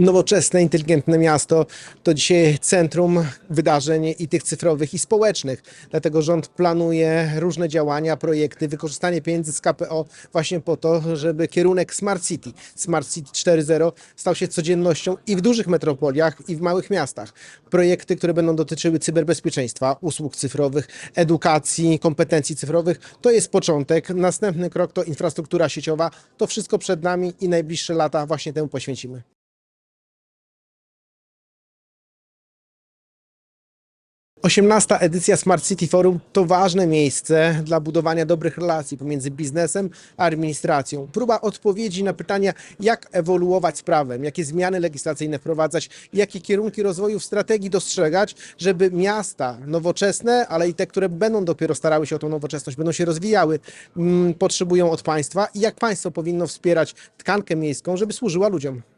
Nowoczesne, inteligentne miasto to dzisiaj centrum wydarzeń i tych cyfrowych i społecznych. Dlatego rząd planuje różne działania, projekty, wykorzystanie pieniędzy z KPO właśnie po to, żeby kierunek Smart City, Smart City 4.0 stał się codziennością i w dużych metropoliach, i w małych miastach. Projekty, które będą dotyczyły cyberbezpieczeństwa, usług cyfrowych, edukacji, kompetencji cyfrowych, to jest początek. Następny krok to infrastruktura sieciowa. To wszystko przed nami i najbliższe lata właśnie temu poświęcimy. 18. edycja Smart City Forum to ważne miejsce dla budowania dobrych relacji pomiędzy biznesem a administracją. Próba odpowiedzi na pytania, jak ewoluować z prawem, jakie zmiany legislacyjne wprowadzać, jakie kierunki rozwoju w strategii dostrzegać, żeby miasta nowoczesne, ale i te, które będą dopiero starały się o tą nowoczesność, będą się rozwijały, mm, potrzebują od państwa i jak państwo powinno wspierać tkankę miejską, żeby służyła ludziom.